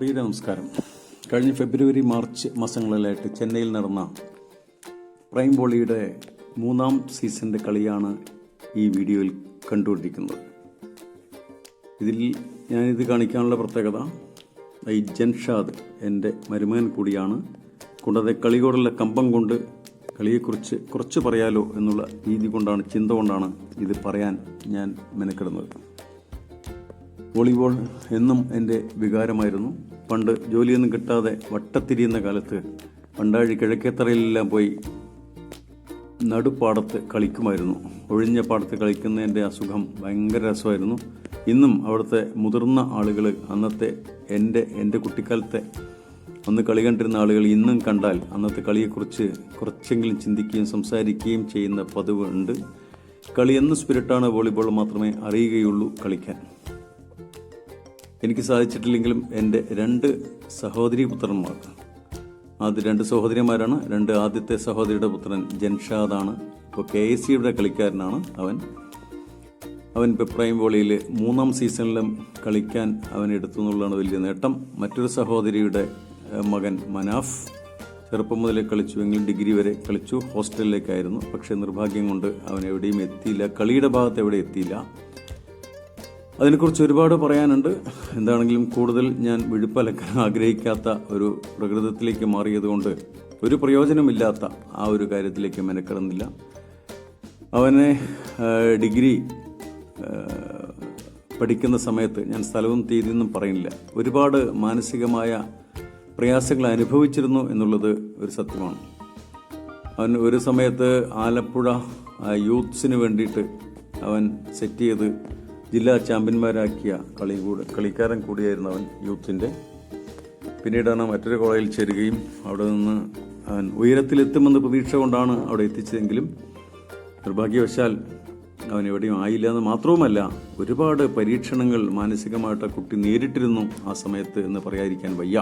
പ്രിയ നമസ്കാരം. കഴിഞ്ഞ ഫെബ്രുവരി മാർച്ച് മാസങ്ങളിലായിട്ട് ചെന്നൈയിൽ നടന്ന പ്രൈം ബോളിയുടെ മൂന്നാം സീസണിന്റെ കളിയാണ് ഈ വീഡിയോയിൽ കണ്ടുകൊണ്ടിരിക്കുന്നത്. ഇതിൽ ഞാനിത് കാണിക്കാനുള്ള പ്രത്യേകത ഈ ജൻഷാദ് എന്റെ മരുമകൻ കൂടിയാണ്. കൂടാതെ കളിയോടുള്ള കമ്പം കൊണ്ട് കളിയെക്കുറിച്ച് കുറച്ച് പറയാലോ എന്നുള്ള രീതി കൊണ്ടാണ് ചിന്ത കൊണ്ടാണ് ഇത് പറയാൻ ഞാൻ മെനക്കെടുന്നത്. വോളിബോൾ എന്നും എന്റെ വികാരമായിരുന്നു. പണ്ട് ജോലിയൊന്നും കിട്ടാതെ വട്ടത്തിരിയുന്ന കാലത്ത് പണ്ടാഴി കിഴക്കേത്തറയിലെല്ലാം പോയി നടുപ്പാടത്ത് കളിക്കുമായിരുന്നു. ഒഴിഞ്ഞ പാടത്ത് കളിക്കുന്നതിന്റെ അസുഖം ഭയങ്കര രസമായിരുന്നു. ഇന്നും അവിടുത്തെ മുതിർന്ന ആളുകൾ അന്നത്തെ എന്റെ എന്റെ കുട്ടിക്കാലത്തെ അന്ന് കളി കണ്ടിരുന്ന ആളുകൾ ഇന്നും കണ്ടാൽ അന്നത്തെ കളിയെക്കുറിച്ച് കുറച്ചെങ്കിലും ചിന്തിക്കുകയും സംസാരിക്കുകയും ചെയ്യുന്ന പതിവ് ഉണ്ട്. കളി എന്ന സ്പിരിറ്റാണ് വോളിബോൾ മാത്രമേ അറിയുകയുള്ളൂ കളിക്കാൻ. എനിക്ക് സാധിച്ചിട്ടില്ലെങ്കിലും എന്റെ രണ്ട് സഹോദരി പുത്രന്മാർ. അത് രണ്ട് സഹോദരിമാരാണ് രണ്ട് ആദ്യത്തെ സഹോദരിയുടെ പുത്രൻ ജൻഷാദാണ്. ഇപ്പോൾ കെ എസ് സിയുടെ കളിക്കാരനാണ് അവൻ. അവൻ ഇപ്പോൾ പ്രൈം വോളിയിൽ മൂന്നാം സീസണിലും കളിക്കാൻ അവൻ എടുത്തു എന്നുള്ളതാണ് വലിയ നേട്ടം. മറ്റൊരു സഹോദരിയുടെ മകൻ മനാഫ് ചെറുപ്പം മുതലേ കളിച്ചു എങ്കിലും ഡിഗ്രി വരെ കളിച്ചു ഹോസ്റ്റലിലേക്കായിരുന്നു. പക്ഷേ നിർഭാഗ്യം കൊണ്ട് അവൻ എവിടെയും എത്തിയില്ല. കളിയുടെ ഭാഗത്ത് എവിടെ എത്തിയില്ല. അതിനെക്കുറിച്ച് ഒരുപാട് പറയാനുണ്ട്. എന്താണെങ്കിലും കൂടുതൽ ഞാൻ വിഴുപ്പലക്കാൻ ആഗ്രഹിക്കാത്ത ഒരു പ്രകൃതത്തിലേക്ക് മാറിയതുകൊണ്ട് ഒരു പ്രയോജനമില്ലാത്ത ആ ഒരു കാര്യത്തിലേക്ക് മെനക്കെടുന്നില്ല. അവനെ ഡിഗ്രി പഠിക്കുന്ന സമയത്ത് ഞാൻ സ്ഥലവും തീയതിയൊന്നും പറയുന്നില്ല. ഒരുപാട് മാനസികമായ പ്രയാസങ്ങൾ അനുഭവിച്ചിരുന്നു എന്നുള്ളത് ഒരു സത്യമാണ്. അവൻ ഒരു സമയത്ത് ആലപ്പുഴ യൂത്ത്സിന് വേണ്ടിയിട്ട് അവൻ സെറ്റ് ചെയ്ത് ജില്ലാ ചാമ്പ്യന്മാരാക്കിയ കളി കൂടെ കളിക്കാരൻ കൂടിയായിരുന്നു അവൻ യൂത്തിന്റെ പിന്നീടാണ് മറ്റൊരു കോളേജിൽ ചേരുകയും അവിടെ നിന്ന് അവൻ ഉയരത്തിലെത്തുമെന്ന് പ്രതീക്ഷ കൊണ്ടാണ് അവിടെ എത്തിച്ചതെങ്കിലും നിർഭാഗ്യവശാൽ അവൻ എവിടെയും ആയില്ല എന്ന് മാത്രവുമല്ല ഒരുപാട് പരീക്ഷണങ്ങൾ മാനസികമായിട്ട് കുട്ടി നേരിട്ടിരുന്നു ആ സമയത്ത് എന്ന് പറയാതിരിക്കാൻ വയ്യ.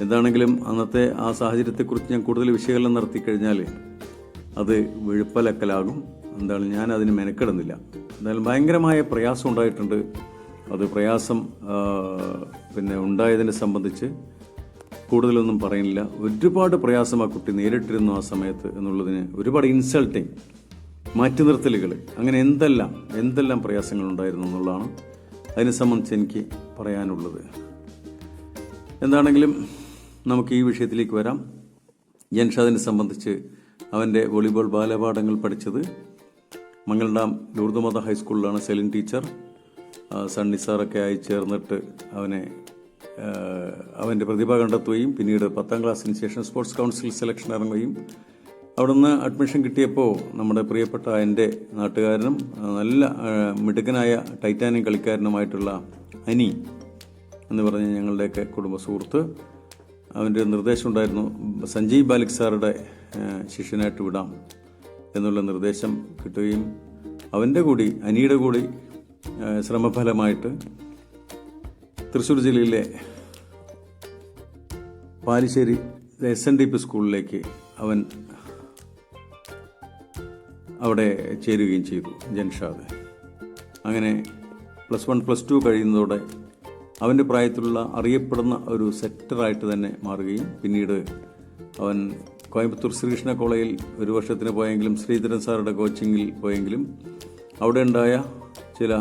എന്താണെങ്കിലും അന്നത്തെ ആ സാഹചര്യത്തെക്കുറിച്ച് ഞാൻ കൂടുതൽ വിശകലനം നടത്തി കഴിഞ്ഞാൽ അത് വെളുപ്പലക്കലാകും. എന്താണ് ഞാൻ അതിന് മെനക്കെടുന്നില്ല. എന്തായാലും ഭയങ്കരമായ പ്രയാസം ഉണ്ടായിട്ടുണ്ട്. അത് പ്രയാസം പിന്നെ ഉണ്ടായതിനെ സംബന്ധിച്ച് കൂടുതലൊന്നും പറയുന്നില്ല. ഒരുപാട് പ്രയാസം ആ കുട്ടി നേരിട്ടിരുന്നു ആ സമയത്ത് എന്നുള്ളതിന് ഒരുപാട് ഇൻസൾട്ടിങ് മാറ്റി നിർത്തലുകൾ അങ്ങനെ എന്തെല്ലാം എന്തെല്ലാം പ്രയാസങ്ങൾ ഉണ്ടായിരുന്നു എന്നുള്ളതാണ് അതിനെ സംബന്ധിച്ച് എനിക്ക് പറയാനുള്ളത്. എന്താണെങ്കിലും നമുക്ക് ഈ വിഷയത്തിലേക്ക് വരാം. ജൻഷാദിനെ സംബന്ധിച്ച് അവന്റെ വോളിബോൾ ബാലപാഠങ്ങൾ പഠിച്ചത് മംഗൾഡാം ലൂർദമത ഹൈസ്കൂളിലാണ് സെലിൻ ടീച്ചർ. സണ്ണി സാറൊക്കെ ആയി ചേർന്നിട്ട് അവനെ അവന്റെ പ്രതിഭ കണ്ടെത്തുകയും പിന്നീട് പത്താം ക്ലാസ്സിന് ശേഷം സ്പോർട്സ് കൗൺസിൽ സെലക്ഷൻ ഇറങ്ങുകയും അവിടുന്ന് അഡ്മിഷൻ കിട്ടിയപ്പോൾ നമ്മുടെ പ്രിയപ്പെട്ട എന്റെ നാട്ടുകാരനും നല്ല മിടുക്കനായ ടൈറ്റാനിയം കളിക്കാരനുമായിട്ടുള്ള അനി എന്ന് പറഞ്ഞ ഞങ്ങളുടെയൊക്കെ കുടുംബ സുഹൃത്ത് അവന്റെ നിർദ്ദേശം ഉണ്ടായിരുന്നു സഞ്ജയ് ബാലിക് സാറുടെ ശിഷ്യനായിട്ട് വിടാം. എന്നുള്ള നിർദ്ദേശം കിട്ടുകയും അവന്റെ കൂടി അനിയുടെ കൂടി ശ്രമഫലമായിട്ട് തൃശ്ശൂർ ജില്ലയിലെ Palissery S N D P സ്കൂളിലേക്ക് അവൻ അവിടെ ചേരുകയും ചെയ്തു ജൻഷാദ്. അങ്ങനെ പ്ലസ് വൺ പ്ലസ് ടു കഴിയുന്നതോടെ അവന്റെ പ്രായത്തിലുള്ള അറിയപ്പെടുന്ന ഒരു സെക്ടറായിട്ട് തന്നെ മാറുകയും പിന്നീട് അവൻ കോയമ്പത്തൂർ ശ്രീകൃഷ്ണ കോളേജിൽ ഒരു വർഷത്തിന് പോയെങ്കിലും ശ്രീധരൻ സാറുടെ കോച്ചിങ്ങിൽ പോയെങ്കിലും അവിടെ ഉണ്ടായ ചില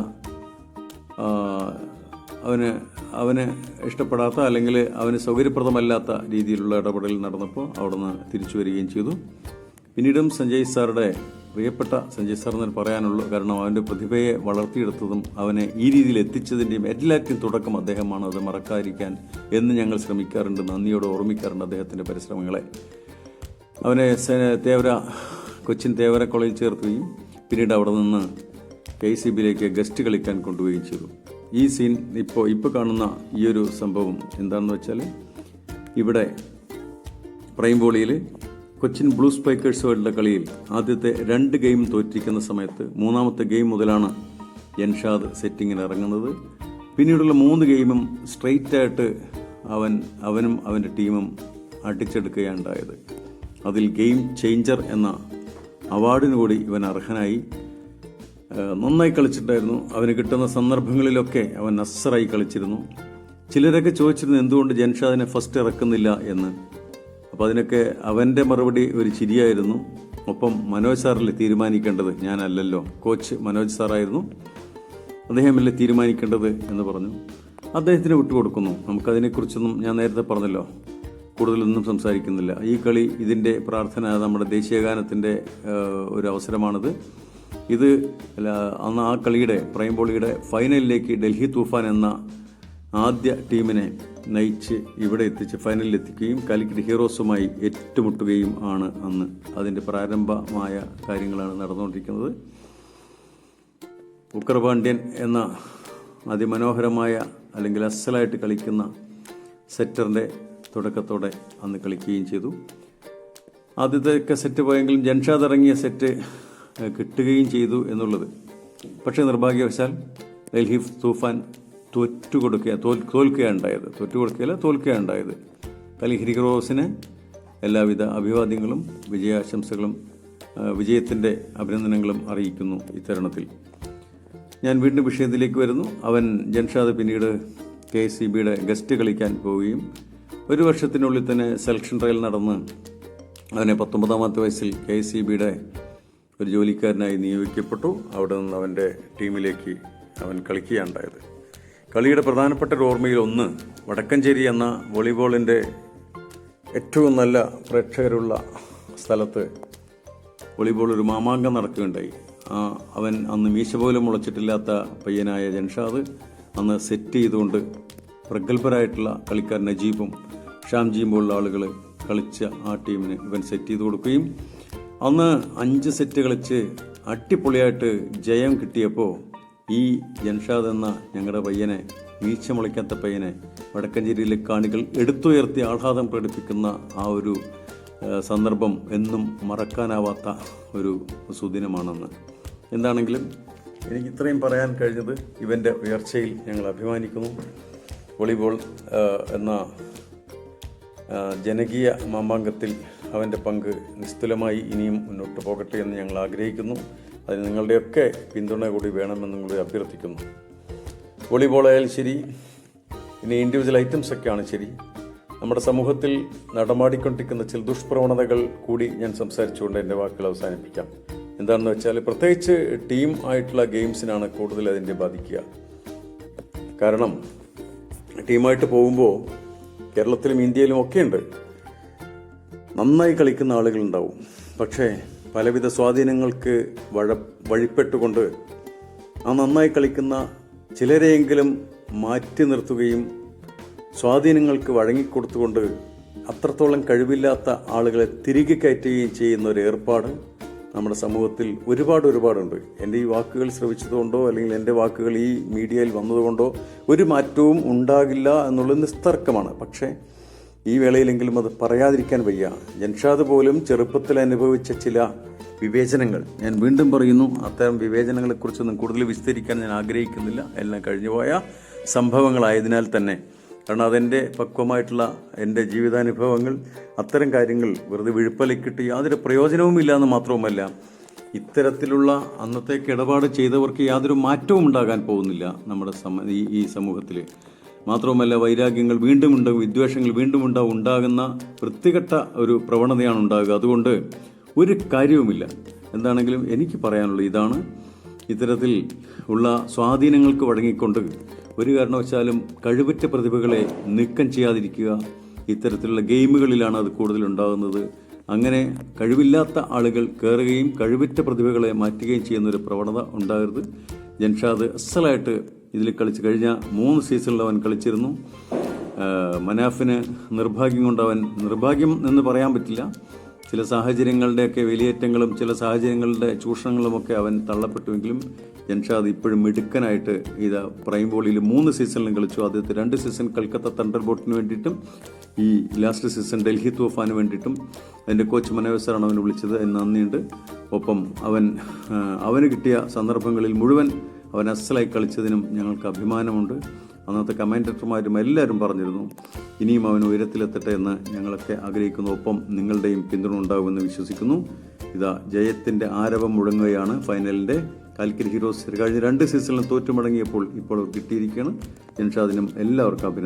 അവന് അവന് ഇഷ്ടപ്പെടാത്ത അല്ലെങ്കിൽ അവന് സൗകര്യപ്രദമല്ലാത്ത രീതിയിലുള്ള ഇടപെടൽ നടന്നപ്പോൾ അവിടുന്ന് തിരിച്ചു വരികയും ചെയ്തു. പിന്നീടും സഞ്ജയ് സാറുടെ പ്രിയപ്പെട്ട സഞ്ജയ് സാർ എന്ന് പറയാനുള്ളൂ കാരണം അവന്റെ പ്രതിഭയെ വളർത്തിയെടുത്തതും അവനെ ഈ രീതിയിൽ എത്തിച്ചതിന്റെയും എല്ലാറ്റിനും തുടക്കം അദ്ദേഹമാണ്. അത് മറക്കാതിരിക്കാൻ എന്ന് ഞങ്ങൾ ശ്രമിക്കാറുണ്ട്. നന്ദിയോടെ ഓർമ്മിക്കാറുണ്ട് അദ്ദേഹത്തിന്റെ പരിശ്രമങ്ങളെ. അവനെ തേവര കൊച്ചിൻ തേവര കോളേജിൽ ചേർക്കുകയും പിന്നീട് അവിടെ നിന്ന് കെ സി ബിയിലേക്ക് ഗസ്റ്റ് കളിക്കാൻ കൊണ്ടുപോവുകയും ചെയ്തു. ഈ സീൻ ഇപ്പോൾ ഇപ്പോൾ കാണുന്ന ഈ ഒരു സംഭവം എന്താണെന്ന് വെച്ചാൽ ഇവിടെ പ്രൈം ബോളിയിൽ കൊച്ചിൻ ബ്ലൂ സ്പൈക്കേഴ്സുമായിട്ടുള്ള കളിയിൽ ആദ്യത്തെ രണ്ട് ഗെയിം തോറ്റിരിക്കുന്ന സമയത്ത് മൂന്നാമത്തെ ഗെയിം മുതലാണ് എൻഷാദ് സെറ്റിങ്ങിന് ഇറങ്ങുന്നത്. പിന്നീടുള്ള മൂന്ന് ഗെയിമും സ്ട്രെയിറ്റായിട്ട് അവൻ അവനും അവന്റെ ടീമും അടിച്ചെടുക്കുകയാണ് ഉണ്ടായത്. അതിൽ ഗെയിം ചേഞ്ചർ എന്ന അവാർഡിന് കൂടി ഇവൻ അർഹനായി. നന്നായി കളിച്ചിട്ടായിരുന്നു അവന് കിട്ടുന്ന സന്ദർഭങ്ങളിലൊക്കെ അവൻ നസ്സറായി കളിച്ചിരുന്നു. ചിലരൊക്കെ ചോദിച്ചിരുന്നു എന്തുകൊണ്ട് ജൻഷാദിനെ ഫസ്റ്റ് ഇറക്കുന്നില്ല? എന്ന്. അപ്പോൾ അതിനൊക്കെ അവന്റെ മറുപടി ഒരു ചിരിയായിരുന്നു. ഒപ്പം മനോജ് സാറല്ലേ തീരുമാനിക്കേണ്ടത്? ഞാനല്ലല്ലോ. കോച്ച് മനോജ് സാറായിരുന്നു. അദ്ദേഹമല്ലേ തീരുമാനിക്കേണ്ടത് എന്ന് പറഞ്ഞു. അദ്ദേഹത്തിന് വിട്ടുകൊടുക്കുന്നു. നമുക്കതിനെക്കുറിച്ചൊന്നും ഞാൻ നേരത്തെ പറഞ്ഞല്ലോ. കൂടുതലൊന്നും സംസാരിക്കുന്നില്ല. ഈ കളി ഇതിന്റെ പ്രാർത്ഥന നമ്മുടെ ദേശീയഗാനത്തിന്റെ ഒരു അവസരമാണിത്. ഇത് അന്ന് ആ കളിയുടെ പ്രൈം ബോളിയുടെ ഫൈനലിലേക്ക് ഡൽഹി തൂഫാൻ എന്ന ആദ്യ ടീമിനെ നയിച്ച് ഇവിടെ എത്തിച്ച് ഫൈനലിൽ എത്തിക്കുകയും കാലിക്കറ്റ് ഹീറോസുമായി ഏറ്റുമുട്ടുകയും ആണ് അന്ന് അതിന്റെ പ്രാരംഭമായ കാര്യങ്ങളാണ് നടന്നുകൊണ്ടിരിക്കുന്നത്. ഉക്കർപാണ്ഡ്യൻ എന്ന അതിമനോഹരമായ അല്ലെങ്കിൽ അസലായിട്ട് കളിക്കുന്ന സെറ്ററിന്റെ തുടക്കത്തോടെ അന്ന് കളിക്കുകയും ചെയ്തു. ആദ്യത്തെ സെറ്റ് പോയെങ്കിലും ജൻഷാദ് ഇറങ്ങിയ സെറ്റ് കിട്ടുകയും ചെയ്തു എന്നുള്ളത്. പക്ഷേ നിർഭാഗ്യവശാൽ ഡൽഹി തൂഫാൻ തോറ്റു കൊടുക്കുക തോൽ തോൽക്കുകയുണ്ടായത് തോറ്റു കൊടുക്കുകയല്ല തോൽക്കുകയുണ്ടായത് കലിഹിരി എല്ലാവിധ അഭിവാദ്യങ്ങളും വിജയാശംസകളും വിജയത്തിന്റെ അഭിനന്ദനങ്ങളും അറിയിക്കുന്നു ഇത്തരണത്തിൽ ഞാൻ വീണ്ടും വിഷയത്തിലേക്ക് വരുന്നു. അവൻ ജൻഷാദ് പിന്നീട് കെ എസ് സി ബിയുടെ ഗസ്റ്റ് കളിക്കാൻ പോവുകയും ഒരു വർഷത്തിനുള്ളിൽ തന്നെ സെലക്ഷൻ ട്രയൽ നടന്ന് അവനെ പത്തൊമ്പതാമത്തെ വയസ്സിൽ കെ എസ് സി ബിയുടെ ഒരു ജോലിക്കാരനായി നിയോഗിക്കപ്പെട്ടു. അവിടെ നിന്ന് അവന്റെ ടീമിലേക്ക് അവൻ കളിക്കുകയുണ്ടായത്. കളിയുടെ പ്രധാനപ്പെട്ട ഒരു ഓർമ്മയിൽ ഒന്ന് വടക്കഞ്ചേരി എന്ന വോളിബോളിന്റെ ഏറ്റവും നല്ല പ്രേക്ഷകരുള്ള സ്ഥലത്ത് വോളിബോൾ ഒരു മാമാങ്കം നടക്കുകയുണ്ടായി. അവൻ അന്ന് മീശ പോലും മുളച്ചിട്ടില്ലാത്ത പയ്യനായ ജൻഷാദ് അന്ന് സെറ്റ് ചെയ്തുകൊണ്ട് പ്രഗത്ഭരായിട്ടുള്ള കളിക്കാർ നജീബും ഷാംജിയും പോലുള്ള ആളുകൾ കളിച്ച ആ ടീമിന് ഇവൻ സെറ്റ് ചെയ്ത് കൊടുക്കുകയും അന്ന് അഞ്ച് സെറ്റ് കളിച്ച് അട്ടിപ്പൊളിയായിട്ട് ജയം കിട്ടിയപ്പോൾ ഈ ജൻഷാദ് എന്ന ഞങ്ങളുടെ പയ്യനെ വീഴ്ച മുളയ്ക്കാത്ത പയ്യനെ വടക്കഞ്ചേരിയിലെ കാണികൾ എടുത്തുയർത്തി ആഹ്ലാദം പ്രകടിപ്പിക്കുന്ന ആ ഒരു സന്ദർഭം എന്നും മറക്കാനാവാത്ത ഒരു സുദിനമാണെന്ന്. എന്താണെങ്കിലും എനിക്ക് ഇത്രയും പറയാൻ കഴിഞ്ഞത് ഇവന്റെ ഉയർച്ചയിൽ ഞങ്ങൾ അഭിമാനിക്കുന്നു. വോളിബോൾ എന്ന ജനകീയ മാമാങ്കത്തിൽ അവന്റെ പങ്ക് നിസ്തുലമായി ഇനിയും മുന്നോട്ട് പോകട്ടെ എന്ന് ഞങ്ങൾ ആഗ്രഹിക്കുന്നു. അതിന് നിങ്ങളുടെയൊക്കെ പിന്തുണ കൂടി വേണമെന്ന് കൂടി അഭ്യർത്ഥിക്കുന്നു. വോളിബോൾ ആയാലും ശരി ഇനി ഇൻഡിവിജ്വൽ ഐറ്റംസ് ആണ് ശരി. നമ്മുടെ സമൂഹത്തിൽ നടമാടിക്കൊണ്ടിരിക്കുന്ന ചില ദുഷ്പ്രവണതകൾ കൂടി ഞാൻ സംസാരിച്ചുകൊണ്ട് എന്റെ വാക്കുകൾ അവസാനിപ്പിക്കാം. എന്താണെന്ന് വെച്ചാൽ പ്രത്യേകിച്ച് ടീം ആയിട്ടുള്ള ഗെയിംസിനാണ് കൂടുതൽ അതിന്റെ ബാധിക്കുക. കാരണം ടീമായിട്ട് പോകുമ്പോൾ കേരളത്തിലും ഇന്ത്യയിലും ഒക്കെ ഉണ്ട്. നന്നായി കളിക്കുന്ന ആളുകളുണ്ടാവും. പക്ഷേ പലവിധ സ്വാധീനങ്ങൾക്ക് വഴ വഴിപ്പെട്ടുകൊണ്ട് ആ നന്നായി കളിക്കുന്ന ചിലരെയെങ്കിലും മാറ്റി നിർത്തുകയും സ്വാധീനങ്ങൾക്ക് വഴങ്ങിക്കൊടുത്തുകൊണ്ട് അത്രത്തോളം കഴിവില്ലാത്ത ആളുകളെ തിരികെ കയറ്റുകയും ചെയ്യുന്ന ഒരു ഏർപ്പാട് നമ്മുടെ സമൂഹത്തിൽ ഒരുപാട് ഒരുപാടുണ്ട്. എന്റെ ഈ വാക്കുകൾ ശ്രവിച്ചതുകൊണ്ടോ അല്ലെങ്കിൽ എന്റെ വാക്കുകൾ ഈ മീഡിയയിൽ വന്നതുകൊണ്ടോ ഒരു മാറ്റവും ഉണ്ടാകില്ല എന്നുള്ളത് നിസ്തർക്കമാണ്. പക്ഷേ ഈ വേളയിലെങ്കിലും അത് പറയാതിരിക്കാൻ വയ്യ. ജൻഷാദ് പോലും ചെറുപ്പത്തിൽ അനുഭവിച്ച ചില വിവേചനങ്ങൾ. ഞാൻ വീണ്ടും പറയുന്നു അത്തരം വിവേചനങ്ങളെക്കുറിച്ചൊന്നും കൂടുതൽ വിസ്തരിക്കാൻ ഞാൻ ആഗ്രഹിക്കുന്നില്ല. എല്ലാം കഴിഞ്ഞുപോയ സംഭവങ്ങളായതിനാൽ തന്നെ കാരണം അതെന്റെ പക്വമായിട്ടുള്ള എന്റെ ജീവിതാനുഭവങ്ങൾ അത്തരം കാര്യങ്ങൾ വെറുതെ വിഴുപ്പലക്കിട്ട് യാതൊരു പ്രയോജനവുമില്ല എന്ന് മാത്രവുമല്ല ഇത്തരത്തിലുള്ള അന്നത്തേക്ക് ഇടപാട് ചെയ്തവർക്ക് യാതൊരു മാറ്റവും ഉണ്ടാകാൻ പോകുന്നില്ല നമ്മുടെ സമ ഈ സമൂഹത്തിൽ മാത്രവുമല്ല വൈരാഗ്യങ്ങൾ വീണ്ടും ഉണ്ടാകും വിദ്വേഷങ്ങൾ വീണ്ടും ഉണ്ടാകും ഉണ്ടാകുന്ന വൃത്തികെട്ട ഒരു പ്രവണതയാണ് ഉണ്ടാകുക. അതുകൊണ്ട് ഒരു കാര്യവുമില്ല. എന്താണെങ്കിലും എനിക്ക് പറയാനുള്ളത് ഇതാണ്. ഇത്തരത്തിൽ ഉള്ള സ്വാധീനങ്ങൾക്ക് വഴങ്ങിക്കൊണ്ട് ഒരു കാരണവശാലും കഴിവുറ്റ പ്രതിഭകളെ നീക്കം ചെയ്യാതിരിക്കുക. ഇത്തരത്തിലുള്ള ഗെയിമുകളിലാണ് അത് കൂടുതൽ ഉണ്ടാകുന്നത് അങ്ങനെ കഴിവില്ലാത്ത ആളുകൾ കയറുകയും കഴിവുറ്റ പ്രതിഭകളെ മാറ്റുകയും ചെയ്യുന്ന ഒരു പ്രവണത ഉണ്ടാകരുത്. ജൻഷാദ് അസലായിട്ട് ഇതിൽ കളിച്ച് കഴിഞ്ഞ മൂന്ന് സീസണിൽ അവൻ കളിച്ചിരുന്നു. മനാഫിന് നിർഭാഗ്യം കൊണ്ട് അവൻ നിർഭാഗ്യം എന്ന് പറയാൻ പറ്റില്ല. ചില സാഹചര്യങ്ങളുടെയൊക്കെ വേലിയേറ്റങ്ങളും ചില സാഹചര്യങ്ങളുടെ ചൂഷണങ്ങളുമൊക്കെ അവൻ തള്ളപ്പെട്ടുവെങ്കിലും ജൻഷാദ് ഇപ്പോഴും മിടുക്കനായിട്ട് ഇത് പ്രൈം ബോളിൽ മൂന്ന് സീസണിലും കളിച്ചു. ആദ്യത്തെ രണ്ട് സീസൺ കൽക്കത്ത തണ്ടർ ബോട്ടിന് വേണ്ടിയിട്ടും ഈ ലാസ്റ്റ് സീസൺ ഡൽഹി തൂഫാന് വേണ്ടിയിട്ടും അതിന്റെ കോച്ച് മനോജ് സാറാണ് അവനെ വിളിച്ചത് എന്ന് നന്ദിയുണ്ട്. ഒപ്പം അവൻ അവന് കിട്ടിയ സന്ദർഭങ്ങളിൽ മുഴുവൻ അവൻ അസലായി കളിച്ചതിനും ഞങ്ങൾക്ക് അഭിമാനമുണ്ട്. അന്നത്തെ കമാൻഡർമാരും എല്ലാവരും പറഞ്ഞിരുന്നു ഇനിയും അവൻ ഉയരത്തിലെത്തട്ടെ എന്ന് ഞങ്ങളൊക്കെ ആഗ്രഹിക്കുന്നു. ഒപ്പം നിങ്ങളുടെയും പിന്തുണ ഉണ്ടാകുമെന്ന് വിശ്വസിക്കുന്നു. ഇതാ ജയത്തിന്റെ ആരവം മുഴങ്ങുകയാണ് ഫൈനലിന്റെ കാൽക്കരി ഹീറോസ് കഴിഞ്ഞ രണ്ട് സീസണിലും തോറ്റുമടങ്ങിയപ്പോൾ ഇപ്പോൾ അവർ കിട്ടിയിരിക്കുകയാണ്. ജൻഷാദിനും എല്ലാവർക്കും അഭിനന്ദനം